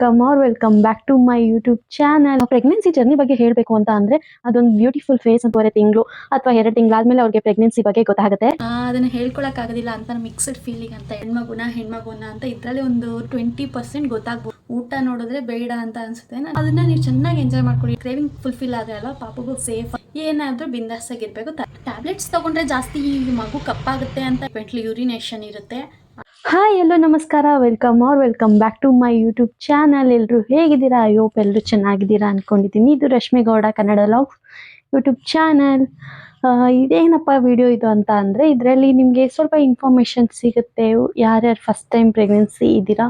Welcome or welcome back to my YouTube channel pregnancy journey ಬಗ್ಗೆ ಹೇಳಬೇಕು ಅಂತ ಅಂದ್ರೆ ಅದೊಂದು ಬ್ಯೂಟಿಫುಲ್ ಫೇಸ್ ಅಂತವರೆ ತಿಂಗಳು ಅಥವಾ ಎರಡು ತಿಂಗಳಾದ್ಮೇಲೆ ಅವ್ರಿಗೆ ಪ್ರೆಗ್ನೆನ್ಸಿ ಬಗ್ಗೆ ಗೊತ್ತಾಗುತ್ತೆ. ಅದನ್ನ ಹೇಳ್ಕೊಳಕ್ ಆಗೋದಿಲ್ಲ ಅಂತ ಮಿಕ್ಸ್ಡ್ ಫೀಲಿಂಗ್ ಅಂತ, ಹೆಣ್ಮಗುನ ಹೆಣ್ಮಗುನ ಅಂತ ಇದ್ರಲ್ಲಿ ಒಂದು ಟ್ವೆಂಟಿ ಪರ್ಸೆಂಟ್ ಗೊತ್ತಾಗ್ಬೋದು. ಊಟ ನೋಡಿದ್ರೆ ಬೇಡ ಅಂತ ಅನ್ಸುತ್ತೆ. ನಾನು ಅದನ್ನ ನೀವು ಚೆನ್ನಾಗಿ ಎಂಜಾಯ್ ಮಾಡ್ಕೊಳ್ಳಿ ಕ್ರೇವಿಂಗ್ ಫುಲ್ಫಿಲ್ ಆದ್ರೆ ಅಲ್ಲ ಪಾಪಗೂ ಸೇಫ್ ಏನಾದ್ರೂ ಬಿಂದಾಸಾಗಿರ್ಬೇಕು ಟ್ಯಾಬ್ಲೆಟ್ಸ್ ತಗೊಂಡ್ರೆ ಜಾಸ್ತಿ ಮಗು ಕಪ್ಪಾಗುತ್ತೆ ಅಂತ ಯೂರಿನೇಷನ್ ಇರುತ್ತೆ. ಹಾಯ್ ಎಲ್ಲೋ ನಮಸ್ಕಾರ. Welcome or welcome back to my YouTube channel ಎಲ್ಲರೂ ಹೇಗಿದ್ದೀರಾ? ಐ ಹೋಪ್ ಎಲ್ಲರೂ ಚೆನ್ನಾಗಿದ್ದೀರಾ ಅಂದ್ಕೊಂಡಿದ್ದೀನಿ ಇದು Rashmi Gowda Kannada vlog YouTube channel ಇದೇನಪ್ಪ ವಿಡಿಯೋ ಇದು ಅಂತ ಅಂದರೆ, ಇದರಲ್ಲಿ ನಿಮಗೆ ಸ್ವಲ್ಪ ಇನ್ಫಾರ್ಮೇಷನ್ ಸಿಗುತ್ತೆ. ಯಾರ್ಯಾರು ಫಸ್ಟ್ ಟೈಮ್ ಪ್ರೆಗ್ನೆನ್ಸಿ ಇದ್ದೀರಾ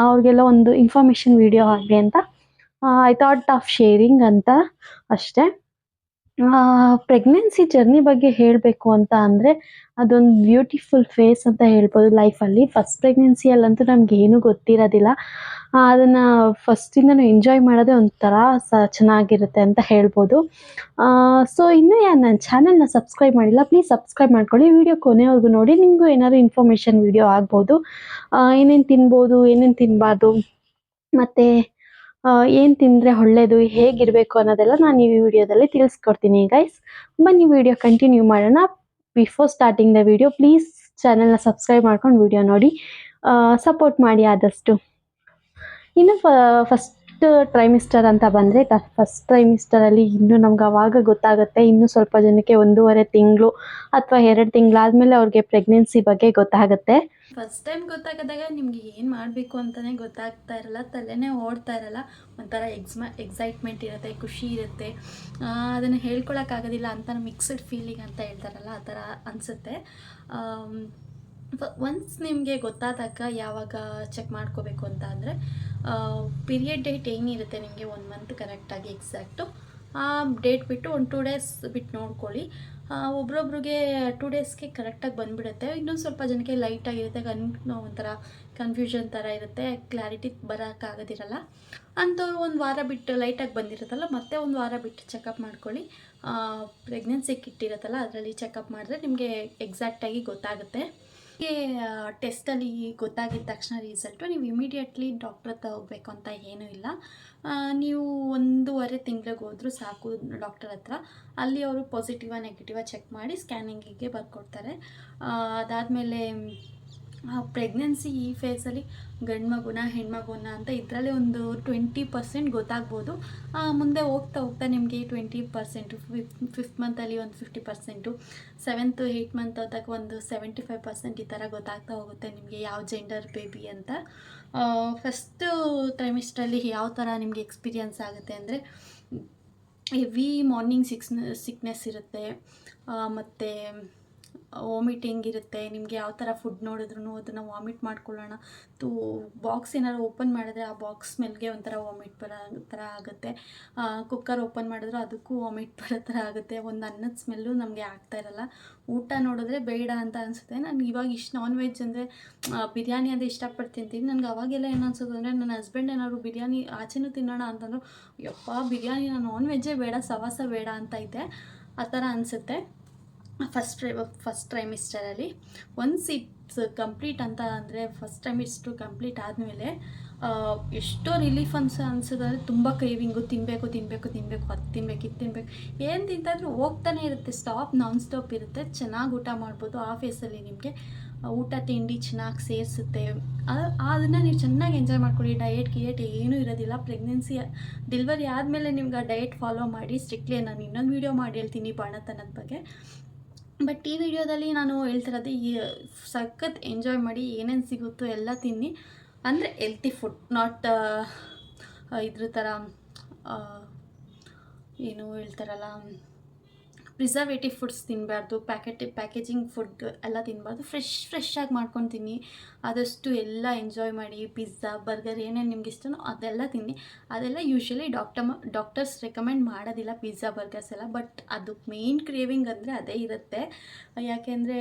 ಅವ್ರಿಗೆಲ್ಲ ಒಂದು ಇನ್ಫಾರ್ಮೇಷನ್ ವಿಡಿಯೋ ಆಗಲಿ ಅಂತ. ಐ ಥಾಟ್ ಆಫ್ ಶೇರಿಂಗ್ ಅಂತ ಅಷ್ಟೇ. ಪ್ರೆಗ್ನೆನ್ಸಿ ಜರ್ನಿ ಬಗ್ಗೆ ಹೇಳಬೇಕು ಅಂತ ಅಂದರೆ ಅದೊಂದು ಬ್ಯೂಟಿಫುಲ್ ಫೇಸ್ ಅಂತ ಹೇಳ್ಬೋದು ಲೈಫಲ್ಲಿ ಫಸ್ಟ್ ಪ್ರೆಗ್ನೆನ್ಸಿಯಲ್ಲಂತೂ ನಮ್ಗೆ ಏನೂ ಗೊತ್ತಿರೋದಿಲ್ಲ. ಅದನ್ನು ಅದನ್ನ ಫಸ್ಟಿಂದನೂ ಎಂಜಾಯ್ ಮಾಡೋದೇ ಒಂಥರ ಸ, ಚೆನ್ನಾಗಿರುತ್ತೆ ಅಂತ ಹೇಳ್ಬೋದು. ಸೊ ಇನ್ನೂ ಯಾರು ನನ್ನ ಚಾನಲ್ನ ಸಬ್ಸ್ಕ್ರೈಬ್ ಮಾಡಿಲ್ಲ ಪ್ಲೀಸ್ ಸಬ್ಸ್ಕ್ರೈಬ್ ಮಾಡ್ಕೊಳ್ಳಿ. ವಿಡಿಯೋ ಕೊನೆವರೆಗೂ ನೋಡಿ, ನಿಮಗೂ ಏನಾದ್ರು ಇನ್ಫಾರ್ಮೇಷನ್ ವಿಡಿಯೋ ಆಗ್ಬೋದು. ಏನೇನು ತಿನ್ಬೋದು, ಏನೇನು ತಿನ್ನಬಾರ್ದು ಮತ್ತು ಏನು ತಿಂದರೆ ಒಳ್ಳೆಯದು ಹೇಗಿರಬೇಕು ಅನ್ನೋದೆಲ್ಲ ನಾನು ಈ ವಿಡಿಯೋದಲ್ಲಿ ತಿಳಿಸ್ಕೊಡ್ತೀನಿ ಗೈಸ್ ಬನ್ನಿ ವಿಡಿಯೋ ಕಂಟಿನ್ಯೂ ಮಾಡೋಣ. Before starting the video please ಚಾನೆಲ್ನ ಸಬ್ಸ್ಕ್ರೈಬ್ ಮಾಡ್ಕೊಂಡು ವಿಡಿಯೋ ನೋಡಿ. ಸಪೋರ್ಟ್ ಮಾಡಿ ಆದಷ್ಟು. ಇನ್ನು ಫಸ್ಟ್ ಟ್ರೈಮಿಸ್ಟರ್ ಅಂತ ಬಂದರೆ ಫಸ್ಟ್ ಟ್ರೈಮಿಸ್ಟರಲ್ಲಿ ಇನ್ನೂ ನಮ್ಗೆ ಅವಾಗ ಗೊತ್ತಾಗುತ್ತೆ, ಇನ್ನು ಸ್ವಲ್ಪ ಜನಕ್ಕೆ ಒಂದೂವರೆ ತಿಂಗಳು ಅಥವಾ ಎರಡು ತಿಂಗಳಾದ್ಮೇಲೆ ಅವ್ರಿಗೆ ಪ್ರೆಗ್ನೆನ್ಸಿ ಬಗ್ಗೆ ಗೊತ್ತಾಗುತ್ತೆ. ಫಸ್ಟ್ ಟೈಮ್ ಗೊತ್ತಾಗದಾಗ ನಿಮ್ಗೆ ಏನು ಮಾಡಬೇಕು ಅಂತಲೇ ಗೊತ್ತಾಗ್ತಾ ಇರಲ್ಲ, ತಲೆನೇ ಓಡ್ತಾ ಇರಲ್ಲ, ಒಂಥರ ಎಕ್ಸ್ಮ ಎಕ್ಸೈಟ್ಮೆಂಟ್ ಇರುತ್ತೆ, ಖುಷಿ ಇರುತ್ತೆ. ಅದನ್ನು ಹೇಳ್ಕೊಳಕ್ಕಾಗೋದಿಲ್ಲ ಅಂತ ಮಿಕ್ಸ್ಡ್ ಫೀಲಿಂಗ್ ಅಂತ ಹೇಳ್ತಾರಲ್ಲ, ಆ ಥರ ಅನಿಸುತ್ತೆ. ಒನ್ಸ್ ನಿಮಗೆ ಗೊತ್ತಾದಾಗ ಯಾವಾಗ ಚೆಕ್ ಮಾಡ್ಕೋಬೇಕು ಅಂತ ಅಂದರೆ ಪೀರಿಯಡ್ ಡೇಟ್ ಏನಿರುತ್ತೆ ನಿಮಗೆ ಒನ್ ಮಂತ್ ಕರೆಕ್ಟಾಗಿ ಎಕ್ಸಾಕ್ಟು ಆ ಡೇಟ್ ಬಿಟ್ಟು ಒಂದು ಟೂ ಡೇಸ್ ಬಿಟ್ಟು ನೋಡ್ಕೊಳ್ಳಿ. ಒಬ್ರೊಬ್ರಿಗೆ ಟೂ ಡೇಸ್ಗೆ ಕರೆಕ್ಟಾಗಿ ಬಂದುಬಿಡುತ್ತೆ. ಇನ್ನೊಂದು ಸ್ವಲ್ಪ ಜನಕ್ಕೆ ಲೈಟಾಗಿರುತ್ತೆ ಕನ್ ಒಂಥರ ಕನ್ಫ್ಯೂಷನ್ ಥರ ಇರುತ್ತೆ ಕ್ಲಾರಿಟಿ ಬರೋಕ್ಕಾಗೋದಿರಲ್ಲ ಅಂಥವ್ರು ಒಂದು ವಾರ ಬಿಟ್ಟು ಲೈಟಾಗಿ ಬಂದಿರುತ್ತಲ್ಲ, ಮತ್ತೆ ಒಂದು ವಾರ ಬಿಟ್ಟು ಚೆಕಪ್ ಮಾಡ್ಕೊಳ್ಳಿ. ಪ್ರೆಗ್ನೆನ್ಸಿ ಕಿಟ್ಟಿರುತ್ತಲ್ಲ ಅದರಲ್ಲಿ ಚೆಕಪ್ ಮಾಡಿದ್ರೆ ನಿಮಗೆ ಎಕ್ಸಾಕ್ಟಾಗಿ ಗೊತ್ತಾಗುತ್ತೆ. ಟೆಸ್ಟಲ್ಲಿ ಗೊತ್ತಾಗಿದ್ದ ತಕ್ಷಣ ರಿಸಲ್ಟು ನೀವು ಇಮಿಡಿಯೇಟ್ಲಿ ಡಾಕ್ಟ್ರ್ ಹತ್ರ ಹೋಗಬೇಕು ಅಂತ ಏನೂ ಇಲ್ಲ. ನೀವು ಒಂದೂವರೆ ತಿಂಗಳಿಗೆ ಹೋದರೂ ಸಾಕು ಡಾಕ್ಟರ್ ಹತ್ರ. ಅಲ್ಲಿ ಅವರು ಪಾಸಿಟಿವ ನೆಗೆಟಿವ ಚೆಕ್ ಮಾಡಿ ಸ್ಕ್ಯಾನಿಂಗಿಗೆ ಬರ್ಕೊಡ್ತಾರೆ. ಅದಾದಮೇಲೆ ಪ್ರೆಗ್ನೆನ್ಸಿ ಈ ಫೇಸಲ್ಲಿ ಗಂಡು ಮಗುನ ಹೆಣ್ಮಗುನ ಅಂತ ಇದರಲ್ಲಿ ಒಂದು ಟ್ವೆಂಟಿ ಪರ್ಸೆಂಟ್ ಗೊತ್ತಾಗ್ಬೋದು. ಮುಂದೆ ಹೋಗ್ತಾ ಹೋಗ್ತಾ ನಿಮಗೆ ಟ್ವೆಂಟಿ ಪರ್ಸೆಂಟು ಫಿಫ್ತ್ ಮಂತಲ್ಲಿ ಒಂದು fifty percent seventh eight month ಆದಾಗ ಒಂದು ಸೆವೆಂಟಿ ಫೈವ್ ಪರ್ಸೆಂಟ್ ಈ ಥರ ಗೊತ್ತಾಗ್ತಾ ಹೋಗುತ್ತೆ ನಿಮಗೆ ಯಾವ ಜೆಂಡರ್ ಬೇಬಿ ಅಂತ. ಫಸ್ಟು ಟ್ರೈಮಿಸ್ಟ್ರಲ್ಲಿ ಯಾವ ಥರ ನಿಮಗೆ ಎಕ್ಸ್ಪೀರಿಯನ್ಸ್ ಆಗುತ್ತೆ ಅಂದರೆ ಹೆವಿ ಮಾರ್ನಿಂಗ್ ಸಿಕ್ಸ್ ಸಿಕ್ನೆಸ್ ಇರುತ್ತೆ. ಮತ್ತು ವಾಮಿಟಿಂಗ್ ಇರುತ್ತೆ ನಿಮಗೆ ಯಾವ ಥರ ಫುಡ್ ನೋಡಿದ್ರು ಅದನ್ನು ವಾಮಿಟ್ ಮಾಡ್ಕೊಳ್ಳೋಣ. ತು ಬಾಕ್ಸ್ ಏನಾದ್ರು ಓಪನ್ ಮಾಡಿದ್ರೆ ಆ ಬಾಕ್ಸ್ ಸ್ಮೆಲ್ಗೆ ಒಂಥರ ವಾಮಿಟ್ ಬರೋ ಥರ ಆಗುತ್ತೆ. ಕುಕ್ಕರ್ ಓಪನ್ ಮಾಡಿದ್ರು ಅದಕ್ಕೂ ವಾಮಿಟ್ ಬರೋ ಥರ ಆಗುತ್ತೆ. ಒಂದು ಅನ್ನದ ಸ್ಮೆಲ್ಲು ನಮಗೆ ಆಗ್ತಾ ಇರಲ್ಲ. ಊಟ ನೋಡಿದ್ರೆ ಬೇಡ ಅಂತ ಅನಿಸುತ್ತೆ. ನಾನು ಇವಾಗ ಇಷ್ಟು ನಾನ್ ವೆಜ್ ಅಂದರೆ ಬಿರಿಯಾನಿ ಅಂದರೆ ಇಷ್ಟಪಟ್ಟು ತಿಂತೀನಿ ನನಗೆ ಅವಾಗೆಲ್ಲ ಏನು ಅನ್ಸುತ್ತೆ ಅಂದರೆ, ನನ್ನ ಹಸ್ಬೆಂಡ್ ಏನಾದ್ರು ಬಿರಿಯಾನಿ ಆಚೆನೂ ತಿನ್ನೋಣ ಅಂತಂದ್ರು, ಯಪ್ಪ ಬಿರಿಯಾನಿ ನಾನು ನಾನ್ ವೆಜ್ಜೇ ಬೇಡ, ಸವಾಸ ಬೇಡ ಅಂತ ಇದ್ದೆ ಆ ಥರ ಅನಿಸುತ್ತೆ. ಫಸ್ಟ್ ಫಸ್ಟ್ ಟ್ರೈಮಿಸ್ಟರಲ್ಲಿ ಒನ್ಸ್ ಇಟ್ಸ್ ಕಂಪ್ಲೀಟ್ ಅಂತ ಅಂದರೆ ಫಸ್ಟ್ ಟ್ರೈಮಿಸ್ಟ್ರು ಕಂಪ್ಲೀಟ್ ಆದಮೇಲೆ ಎಷ್ಟೋ ರಿಲೀಫ್ ಅನ್ಸ ಅನ್ಸೋದಂದರೆ ತುಂಬ ಕ್ರೇವಿಂಗು ತಿನ್ನಬೇಕು ತಿನ್ನಬೇಕು ತಿನ್ನಬೇಕು ಅದು ತಿನ್ಬೇಕು, ಇದು ತಿನ್ಬೇಕು. ಏನು ತಿಂತಾದ್ರೂ ಹೋಗ್ತಾನೆ ಇರುತ್ತೆ ಸ್ಟಾಪ್ ನಾನ್ ಸ್ಟಾಪ್ ಇರುತ್ತೆ. ಚೆನ್ನಾಗಿ ಊಟ ಮಾಡ್ಬೋದು ಆ ಫೇಸಲ್ಲಿ ನಿಮಗೆ. ಊಟ, ತಿಂಡಿ ಚೆನ್ನಾಗಿ ಸೇರಿಸುತ್ತೆ. ಅದನ್ನು ನೀವು ಚೆನ್ನಾಗಿ ಎಂಜಾಯ್ ಮಾಡ್ಕೊಳ್ಳಿ ಡಯೆಟ್ ಕಿಯಟ್ ಏನೂ ಇರೋದಿಲ್ಲ. ಪ್ರೆಗ್ನೆನ್ಸಿ ಡೆಲಿವರಿ ಆದಮೇಲೆ ನಿಮ್ಗೆ ಆ ಡಯೆಟ್ ಫಾಲೋ ಮಾಡಿ. ಸ್ಟ್ರಿಕ್ಟ್ಲಿ ನಾನು ಇನ್ನೊಂದು ವೀಡಿಯೋ ಮಾಡಿ ಹೇಳ್ತೀನಿ ಬಾಣತನದ ಬಗ್ಗೆ. ಬಟ್ ಈ ವಿಡಿಯೋದಲ್ಲಿ ನಾನು ಹೇಳ್ತಿರೋದು, ಈ ಸಖತ್ ಎಂಜಾಯ್ ಮಾಡಿ ಏನೇನು ಸಿಗುತ್ತೋ ಎಲ್ಲ ತಿನ್ನಿ. ಅಂದರೆ ಎಲ್ತಿ ಫುಡ್ ನಾಟ್ ಇದ್ರ ಥರ ಏನು ಹೇಳ್ತಾರಲ್ಲ ಪ್ರಿಸರ್ವೇಟಿವ್ ಫುಡ್ಸ್ ತಿನ್ನಬಾರ್ದು ಪ್ಯಾಕೆಟ್ ಪ್ಯಾಕೇಜಿಂಗ್ ಫುಡ್ ಎಲ್ಲ ತಿನ್ನಬಾರ್ದು ಫ್ರೆಶ್ ಫ್ರೆಶ್ ಆಗಿ ಮಾಡ್ಕೊಂಡು ತಿನ್ನಿ ಆದಷ್ಟು ಎಲ್ಲ ಎಂಜಾಯ್ ಮಾಡಿ ಪಿಜ್ಜಾ ಬರ್ಗರ್ ಏನೇನು ನಿಮ್ಗೆ ಇಷ್ಟನೋ ಅದೆಲ್ಲ ತಿನ್ನಿ. ಅದೆಲ್ಲ ಯೂಶ್ವಲಿ ಡಾಕ್ಟರ್ ಡಾಕ್ಟರ್ಸ್ ರೆಕಮೆಂಡ್ ಮಾಡೋದಿಲ್ಲ ಪಿಜ್ಜಾ ಬರ್ಗರ್ಸ್ ಎಲ್ಲ ಬಟ್ ಅದು ಮೇನ್ ಕ್ರೇವಿಂಗ್ ಅಂದರೆ ಅದೇ ಇರುತ್ತೆ. ಯಾಕೆಂದರೆ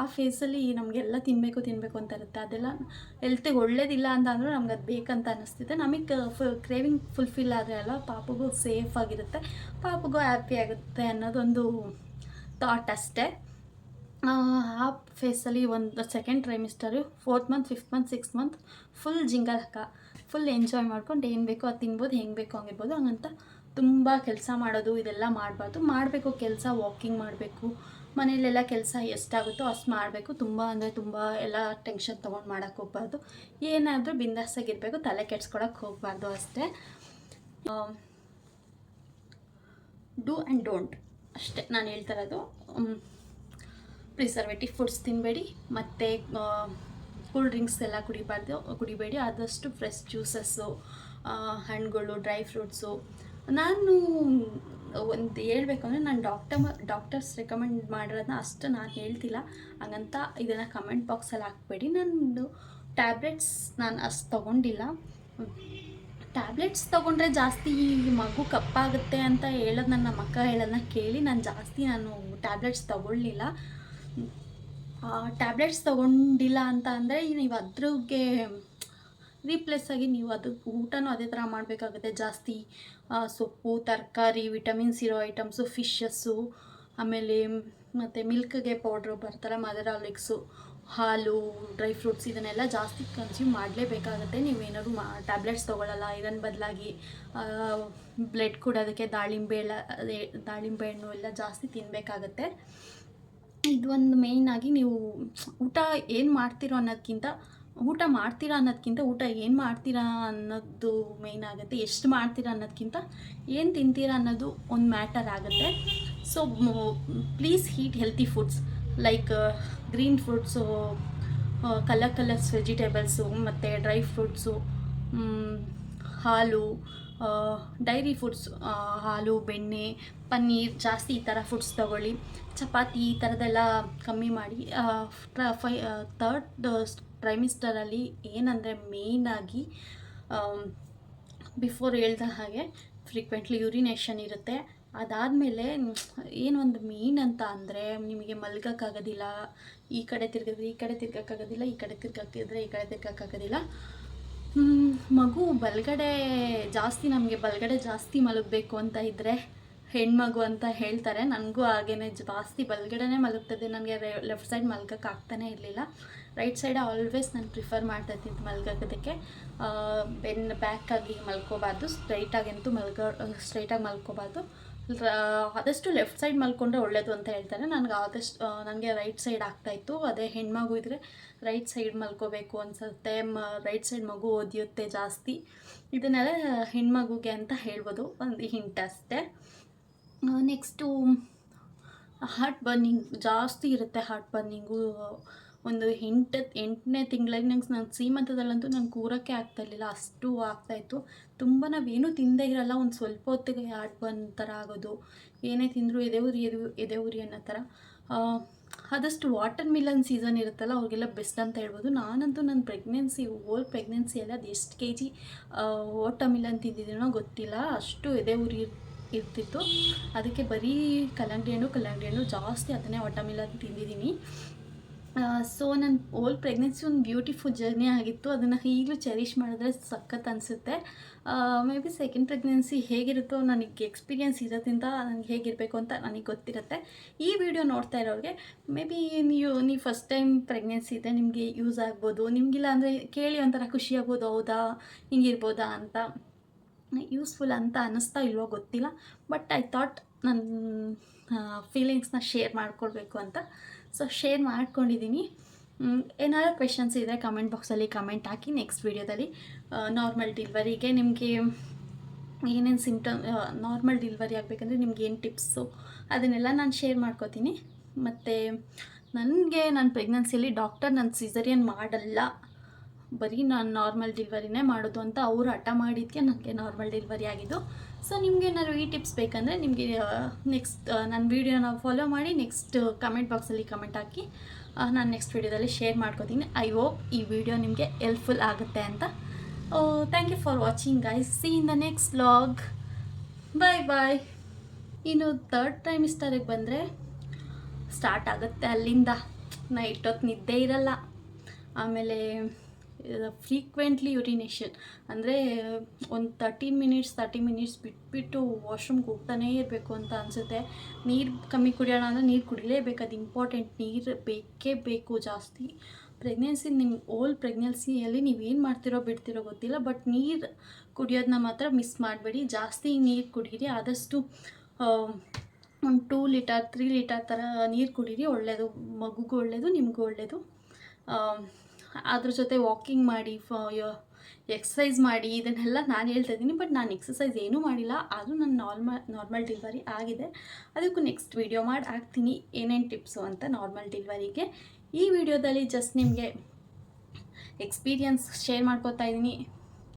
ಆ ಫೇಸಲ್ಲಿ ನಮಗೆಲ್ಲ ತಿನ್ನಬೇಕು ತಿನ್ನಬೇಕು ಅಂತ ಇರುತ್ತೆ. ಅದೆಲ್ಲ ಹೆಲ್ತಿಗೆ ಒಳ್ಳೇದಿಲ್ಲ ಅಂತ ಅಂದರೂ ನಮ್ಗೆ ಅದು ಬೇಕಂತ ಅನ್ನಿಸ್ತಿದೆ ನಮಗೆ ಫು ಕ್ರೇವಿಂಗ್ ಫುಲ್ಫಿಲ್ ಆದರೆ ಅಲ್ಲ, ಪಾಪಗೂ ಸೇಫ್ ಆಗಿರುತ್ತೆ. ಪಾಪಗೂ ಹ್ಯಾಪಿ ಆಗುತ್ತೆ ಅನ್ನೋದೊಂದು ಥಾಟ್ ಅಷ್ಟೇ. ಆ ಫೇಸಲ್ಲಿ ಒಂದು second trimester fourth month fifth month six month full jingle ಹಾಕ. ಫುಲ್ ಎಂಜಾಯ್ ಮಾಡ್ಕೊಂಡು ಏನು ಬೇಕೋ ಅದು ತಿನ್ಬೋದು, ಹೆಂಗೆ ಬೇಕೋ ಆಗಿರ್ಬೋದು ಹಂಗಂತ ತುಂಬ ಕೆಲಸ ಮಾಡೋದು, ಇದೆಲ್ಲ ಮಾಡಬಾರ್ದು. ಮಾಡಬೇಕು, ಕೆಲಸ ವಾಕಿಂಗ್ ಮಾಡಬೇಕು. ಮನೆಯಲ್ಲೆಲ್ಲ ಕೆಲಸ ಎಷ್ಟಾಗುತ್ತೋ ಅಷ್ಟು ಮಾಡಬೇಕು. ತುಂಬ ಅಂದರೆ ತುಂಬ ಎಲ್ಲ ಟೆನ್ಷನ್ ತೊಗೊಂಡು ಮಾಡೋಕ್ಕೆ ಹೋಗ್ಬಾರ್ದು. ಏನಾದರೂ ಬಿಂದಾಸಾಗಿರಬೇಕು ತಲೆ ಕೆಡ್ಸ್ಕೊಳಕ್ಕೆ ಹೋಗಬಾರ್ದು ಅಷ್ಟೇ. ಡೂ ಆ್ಯಂಡ್ ಡೋಂಟ್ ಅಷ್ಟೇ ನಾನು ಹೇಳ್ತಾ ಇರೋದು. ಪ್ರಿಸರ್ವೇಟಿವ್ ಫುಡ್ಸ್ ತಿನ್ನಬೇಡಿ ಮತ್ತು ಕೂಲ್ ಡ್ರಿಂಕ್ಸ್ ಎಲ್ಲ ಕುಡಿಬಾರ್ದು, ಕುಡಿಬೇಡಿ. ಆದಷ್ಟು ಫ್ರೆಶ್ ಜ್ಯೂಸಸ್ಸು ಹಣ್ಣುಗಳು ಡ್ರೈ ಫ್ರೂಟ್ಸು ನಾನು ಒಂದು ಹೇಳ್ಬೇಕು ಅಂದರೆ ನಾನು ಡಾಕ್ಟರ್ ಡಾಕ್ಟರ್ಸ್ ರೆಕಮೆಂಡ್ ಮಾಡಿರೋದನ್ನ ಅಷ್ಟು ನಾನು ಹೇಳ್ತಿಲ್ಲ. ಹಾಗಂತ ಇದನ್ನು ಕಮೆಂಟ್ ಬಾಕ್ಸಲ್ಲಿ ಹಾಕ್ಬೇಡಿ. ನಂದು ಟ್ಯಾಬ್ಲೆಟ್ಸ್ ನಾನು ಅಷ್ಟು ತೊಗೊಂಡಿಲ್ಲ. ಟ್ಯಾಬ್ಲೆಟ್ಸ್ ತೊಗೊಂಡ್ರೆ ಜಾಸ್ತಿ ಈ ಮಗು ಕಪ್ಪಾಗುತ್ತೆ ಅಂತ ಹೇಳೋದು ನನ್ನ ಅಕ್ಕ ಹೇಳೋದನ್ನ ಕೇಳಿ ನಾನು ಜಾಸ್ತಿ ನಾನು ಟ್ಯಾಬ್ಲೆಟ್ಸ್ ತೊಗೊಳ್ಳಿಲ್ಲ. ಟ್ಯಾಬ್ಲೆಟ್ಸ್ ತೊಗೊಂಡಿಲ್ಲ ಅಂತ ಅಂದರೆ ನೀವು ಅದ್ರಿಗೆ ರೀಪ್ಲೇಸ್ ಆಗಿ ನೀವು ಅದು ಊಟನೂ ಅದೇ ಥರ ಮಾಡಬೇಕಾಗುತ್ತೆ. ಜಾಸ್ತಿ ಸೊಪ್ಪು, ತರಕಾರಿ ವಿಟಮಿನ್ಸ್ ಇರೋ ಐಟಮ್ಸು ಫಿಶಸ್ಸು ಆಮೇಲೆ ಮತ್ತು ಮಿಲ್ಕ್ಗೆ ಪೌಡ್ರು ಬರ್ತಾರೆ ಮದರ್ ಆಲಿಕ್ಸು ಹಾಲು ಡ್ರೈ ಫ್ರೂಟ್ಸ್ ಇದನ್ನೆಲ್ಲ ಜಾಸ್ತಿ ಕನ್ಸ್ಯೂಮ್ ಮಾಡಲೇಬೇಕಾಗತ್ತೆ. ನೀವೇನಾದ್ರು ಮಾ ಟ್ಯಾಬ್ಲೆಟ್ಸ್ ತೊಗೊಳ್ಳಲ್ಲ ಇದನ್ನು ಬದಲಾಗಿ ಬ್ಲಡ್ ಕೊಡೋದಕ್ಕೆ ದಾಳಿಂಬೆ ಎಲ್ಲ ದಾಳಿಂಬೆ ಹಣ್ಣು ಎಲ್ಲ ಜಾಸ್ತಿ ತಿನ್ನಬೇಕಾಗತ್ತೆ ಇದು ಒಂದು ಮೇಯ್ನಾಗಿ ನೀವು, ಊಟ ಏನು ಮಾಡ್ತೀರೋ ಅನ್ನೋದಕ್ಕಿಂತ ಊಟ ಮಾಡ್ತೀರಾ ಅನ್ನೋದಕ್ಕಿಂತ ಊಟ ಏನು ಮಾಡ್ತೀರಾ ಅನ್ನೋದು ಮೇಯ್ನ್ ಆಗುತ್ತೆ, ಎಷ್ಟು ಮಾಡ್ತೀರಾ ಅನ್ನೋದಕ್ಕಿಂತ ಏನು ತಿಂತೀರಾ ಅನ್ನೋದು ಒಂದು ಮ್ಯಾಟರ್ ಆಗುತ್ತೆ. So please eat healthy foods like green fruits colour colours vegetables ಮತ್ತು ಡ್ರೈ ಫ್ರೂಟ್ಸು ಹಾಲು ಡೈರಿ ಫುಡ್ಸ್ ಹಾಲು, ಬೆಣ್ಣೆ, ಪನ್ನೀರ್, ಜಾಸ್ತಿ ಈ ಥರ ಫುಡ್ಸ್ ತಗೊಳ್ಳಿ. ಚಪಾತಿ ಈ ಥರದ್ದೆಲ್ಲ ಕಮ್ಮಿ ಮಾಡಿ. ಫೈ ತರ್ಡ್ ಟ್ರೈಮಿಸ್ಟರಲ್ಲಿ ಏನಂದರೆ ಮೇಯ್ನಾಗಿ ಬಿಫೋರ್ ಹೇಳ್ದ ಹಾಗೆ ಫ್ರೀಕ್ವೆಂಟ್ಲಿ ಯೂರಿನೇಷನ್ ಇರುತ್ತೆ. ಅದಾದಮೇಲೆ ಏನೊಂದು ಮೇನ್ ಅಂತ ಅಂದರೆ ನಿಮಗೆ ಮಲ್ಗೋಕ್ಕಾಗೋದಿಲ್ಲ, ಈ ಕಡೆ ತಿರ್ಗಿದ್ರೆ ಈ ಕಡೆ ತಿರ್ಗೋಕ್ಕಾಗೋದಿಲ್ಲ, ಈ ಕಡೆ ತಿರ್ಗಾಕಿದ್ರೆ ಈ ಕಡೆ ತಿರ್ಗೋಕ್ಕಾಗೋದಿಲ್ಲ. ಮಗು ಬಲಗಡೆ ಜಾಸ್ತಿ ನಮಗೆ ಬಲಗಡೆ ಜಾಸ್ತಿ ಮಲಗಬೇಕು ಅಂತ ಇದ್ದರೆ ಹೆಣ್ಮಗು ಅಂತ ಹೇಳ್ತಾರೆ. ನನಗೂ ಹಾಗೇನೆ ಜಾಸ್ತಿ ಬಲಗಡೆನೇ ಮಲಗ್ತದೆ. ನನಗೆ ಲೆಫ್ಟ್ ಸೈಡ್ ಮಲ್ಗಕ್ಕೆ ಆಗ್ತಾನೆ ಇರಲಿಲ್ಲ. ರೈಟ್ ಸೈಡ್ ಆಲ್ವೇಸ್ ನಾನು ಪ್ರಿಫರ್ ಮಾಡ್ತಾ ಇದ್ದಿದ್ದು ಮಲ್ಗೋದಕ್ಕೆ ಬೆನ್ ಬ್ಯಾಕಾಗಿ ಮಲ್ಕೋಬಾರ್ದು. ಸ್ಟ್ರೈಟಾಗಿ ಅಂತೂ ಮಲ್ಗೋ ಸ್ಟ್ರೈಟಾಗಿ ಮಲ್ಕೋಬಾರ್ದು. ಆದಷ್ಟು ಲೆಫ್ಟ್ ಸೈಡ್ ಮಲ್ಕೊಂಡ್ರೆ ಒಳ್ಳೇದು ಅಂತ ಹೇಳ್ತಾರೆ. ನನಗೆ ಆದಷ್ಟು ನನಗೆ ರೈಟ್ ಸೈಡ್ ಆಗ್ತಾಯಿತ್ತು ಅದೇ ಹೆಣ್ಮಗು ಇದ್ದರೆ ರೈಟ್ ಸೈಡ್ ಮಲ್ಕೋಬೇಕು ಅನ್ಸುತ್ತೆ. ಮ, ರೈಟ್ ಸೈಡ್ ಮಗು ಓದಿಯುತ್ತೆ ಜಾಸ್ತಿ. ಇದನ್ನೆಲ್ಲ ಹೆಣ್ಮಗುಗೆ ಅಂತ ಹೇಳ್ಬೋದು. ಒಂದು ಹಿಂಟ್ ಅಷ್ಟೇ. ನೆಕ್ಸ್ಟು ಹಾರ್ಟ್ ಬರ್ನಿಂಗ್ ಜಾಸ್ತಿ ಇರುತ್ತೆ ಹಾರ್ಟ್ ಬರ್ನಿಂಗು ಒಂದು ಎಂಟು, ಎಂಟನೇ ತಿಂಗಳಿಗೆ ನಂಗೆ ನಾನು ಸೀಮಂತದಲ್ಲಂತೂ ನಂಗೆ ಕೂರೋಕ್ಕೆ ಆಗ್ತಾ ಇರಲಿಲ್ಲ. ಅಷ್ಟು ಆಗ್ತಾಯಿತ್ತು ತುಂಬ ನಾವೇನು ತಿಂದೇ ಇರಲ್ಲ. ಒಂದು ಸ್ವಲ್ಪ ಹೊತ್ತಿಗೆ ಬಂದ ಥರ ಆಗೋದು, ಏನೇ ತಿಂದರೂ ಎದೆ ಉರಿ ಎದೆ ಎದೆ ಉರಿ ಅನ್ನೋ ಥರ. ಆದಷ್ಟು ವಾಟರ್ ಮಿಲನ್ ಸೀಸನ್ ಇರುತ್ತಲ್ಲ, ಅವ್ರಿಗೆಲ್ಲ ಬೆಸ್ಟ್ ಅಂತ ಹೇಳ್ಬೋದು. ನಾನಂತೂ ನನ್ನ ಪ್ರೆಗ್ನೆನ್ಸಿ ಓಲ್ ಪ್ರೆಗ್ನೆನ್ಸಿಯಲ್ಲಿ ಅದು ಎಷ್ಟು ಕೆ ಜಿ ವಾಟರ್ ಮಿಲನ್ ತಿಂದಿದ್ದೀನೋ ಗೊತ್ತಿಲ್ಲ. ಅಷ್ಟು ಎದೆ ಉರಿ ಇರ್ತಿತ್ತು. ಅದಕ್ಕೆ ಬರೀ ಕಲ್ಲಂಗಡಿ ಹಣ್ಣು ಕಲ್ಲಂಗಡಿ ಹಣ್ಣು ಜಾಸ್ತಿ, ಅದನ್ನೇ ವಾಟರ್ ಮಿಲನ್ ತಿಂದಿದ್ದೀನಿ. ಸೊ ನನ್ನ ಓಲ್ಡ್ ಪ್ರೆಗ್ನೆನ್ಸಿ ಒಂದು ಬ್ಯೂಟಿಫುಲ್ ಜರ್ನಿ ಆಗಿತ್ತು. ಅದನ್ನು ಈಗಲೂ ಚೆರಿಷ್ ಮಾಡಿದ್ರೆ ಸಖತ್ ಅನಿಸುತ್ತೆ. ಮೇ ಬಿ ಸೆಕೆಂಡ್ ಪ್ರೆಗ್ನೆನ್ಸಿ ಹೇಗಿರುತ್ತೋ ನನಗೆ ಎಕ್ಸ್ಪೀರಿಯನ್ಸ್ ಇರೋದ್ರಿಂದ ನನಗೆ ಹೇಗಿರಬೇಕು ಅಂತ ನನಗೆ ಗೊತ್ತಿರುತ್ತೆ. ಈ ವಿಡಿಯೋ ನೋಡ್ತಾ ಇರೋರಿಗೆ ಮೇ ಬಿ ನೀವು ನೀವು ಫಸ್ಟ್ ಟೈಮ್ ಪ್ರೆಗ್ನೆನ್ಸಿ ಇದೆ ನಿಮಗೆ ಯೂಸ್ ಆಗ್ಬೋದು. ನಿಮಗಿಲ್ಲ ಅಂದರೆ ಕೇಳಿ ಒಂಥರ ಖುಷಿ ಆಗ್ಬೋದು. ಹೌದಾ? ಹಿಂಗಿರ್ಬೋದಾ ಅಂತ. ಯೂಸ್ಫುಲ್ ಅಂತ ಅನ್ನಿಸ್ತಾ ಇಲ್ವೋ ಗೊತ್ತಿಲ್ಲ. ಬಟ್ ಐ ಥಾಟ್ ನನ್ನ ಫೀಲಿಂಗ್ಸ್ನ ಶೇರ್ ಮಾಡ್ಕೊಳ್ಬೇಕು ಅಂತ. ಸೊ ಶೇರ್ ಮಾಡ್ಕೊಂಡಿದ್ದೀನಿ ಏನಾದರೂ ಕ್ವೆಶನ್ಸ್ ಇದ್ದರೆ ಕಮೆಂಟ್ ಬಾಕ್ಸಲ್ಲಿ ಕಮೆಂಟ್ ಹಾಕಿ ನೆಕ್ಸ್ಟ್ ವೀಡಿಯೋದಲ್ಲಿ ನಾರ್ಮಲ್ ಡಿಲ್ವರಿಗೆ ನಿಮಗೆ ಏನೇನು ಸಿಂಪ್ಟಮ್ ನಾರ್ಮಲ್ ಡಿಲ್ವರಿ ಆಗಬೇಕಂದ್ರೆ ನಿಮ್ಗೆ ಏನು ಟಿಪ್ಸು ಅದನ್ನೆಲ್ಲ ನಾನು ಶೇರ್ ಮಾಡ್ಕೋತೀನಿ. ಮತ್ತು, ನನಗೆ ನನ್ನ ಪ್ರೆಗ್ನೆನ್ಸಿಯಲ್ಲಿ ಡಾಕ್ಟರ್ ನನ್ನ ಸಿಸರಿಯನ್ ಮಾಡಲ್ಲ. ಬರೀ ನಾನು ನಾರ್ಮಲ್ ಡಿಲ್ವರಿನೇ ಮಾಡೋದು ಅಂತ ಅವರು ಹಠ ಮಾಡಿದ್ದಕ್ಕೆ ನನಗೆ ನಾರ್ಮಲ್ ಡಿಲ್ವರಿ ಆಗಿದ್ದು. ಸೊ ನಿಮಗೆ ಏನಾದ್ರು ಈ ಟಿಪ್ಸ್ ಬೇಕಂದರೆ ನಿಮಗೆ ನೆಕ್ಸ್ಟ್ ನನ್ನ ವೀಡಿಯೋನ ಫಾಲೋ ಮಾಡಿ ನೆಕ್ಸ್ಟ್ ಕಮೆಂಟ್ ಬಾಕ್ಸಲ್ಲಿ ಕಮೆಂಟ್ ಹಾಕಿ ನಾನು ನೆಕ್ಸ್ಟ್ ವೀಡಿಯೋದಲ್ಲಿ ಶೇರ್ ಮಾಡ್ಕೋತೀನಿ. ಐ ಹೋಪ್ ಈ ವಿಡಿಯೋ ನಿಮಗೆ ಹೆಲ್ಪ್ಫುಲ್ ಆಗುತ್ತೆ ಅಂತ. Thank you for watching guys see in the next blog bye bye ಇನ್ನು ತರ್ಡ್ ಟ್ರೈಮಿಸ್ಟರಿಗೆ ಬಂದರೆ ಸ್ಟಾರ್ಟ್ ಆಗುತ್ತೆ ಅಲ್ಲಿಂದ. ನೈಟ್ ಹೊತ್ತು ನಿದ್ದೆ ಇರಲ್ಲ. ಆಮೇಲೆ ಫ್ರೀಕ್ವೆಂಟ್ಲಿ ಯುರಿನೇಷನ್ ಅಂದರೆ, ಒಂದು ತರ್ಟೀನ್ ಮಿನಿಟ್ಸ್ ತರ್ಟಿ ಮಿನಿಟ್ಸ್ ಬಿಟ್ಬಿಟ್ಟು ವಾಶ್ರೂಮ್ಗೆ ಹೋಗ್ತಾನೇ ಇರಬೇಕು ಅಂತ ಅನಿಸುತ್ತೆ. ನೀರು ಕಮ್ಮಿ ಕುಡಿಯೋಣ ಅಂದರೆ ನೀರು ಕುಡಿಲೇಬೇಕು. ಅದು ಇಂಪಾರ್ಟೆಂಟ್ ನೀರು ಬೇಕೇ ಬೇಕು ಜಾಸ್ತಿ. ಪ್ರೆಗ್ನೆನ್ಸಿ ನಿಮ್ಮ ಓಲ್ ಪ್ರೆಗ್ನೆನ್ಸಿಯಲ್ಲಿ ನೀವೇನು ಮಾಡ್ತಿರೋ ಬಿಡ್ತಿರೋ ಗೊತ್ತಿಲ್ಲ. ಬಟ್ ನೀರು ಕುಡಿಯೋದನ್ನ ಮಾತ್ರ ಮಿಸ್ ಮಾಡಬೇಡಿ. ಜಾಸ್ತಿ ನೀರು ಕುಡೀರಿ. ಆದಷ್ಟು ಒಂದು ಟೂ ಲೀಟರ್ ತ್ರೀ ಲೀಟರ್ ಥರ ನೀರು ಕುಡೀರಿ. ಒಳ್ಳೆಯದು ಮಗುಗೂ ಒಳ್ಳೆಯದು ನಿಮಗೂ ಒಳ್ಳೆಯದು ಅದ್ರ ಜೊತೆ ವಾಕಿಂಗ್ ಮಾಡಿ ಫ ಎಕ್ಸಸೈಸ್ ಮಾಡಿ, ಇದನ್ನೆಲ್ಲ ನಾನು ಹೇಳ್ತಾ ಇದ್ದೀನಿ. ಬಟ್ ನಾನು ಎಕ್ಸಸೈಸ್ ಏನೂ ಮಾಡಿಲ್ಲ. ಆದರೂ ನನ್ನ ನಾರ್ಮಲ್ ನಾರ್ಮಲ್ ಡಿಲ್ವರಿ ಆಗಿದೆ. ಅದಕ್ಕೂ ನೆಕ್ಸ್ಟ್ ವೀಡಿಯೋ ಮಾಡಿ, ಹಾಕ್ತೀನಿ. ಏನೇನು ಟಿಪ್ಸು ಅಂತ ನಾರ್ಮಲ್ ಡಿಲ್ವರಿಗೆ ಈ ವಿಡಿಯೋದಲ್ಲಿ ಜಸ್ಟ್ ನಿಮಗೆ ಎಕ್ಸ್ಪೀರಿಯನ್ಸ್ ಶೇರ್ ಮಾಡ್ಕೋತಾ ಇದ್ದೀನಿ.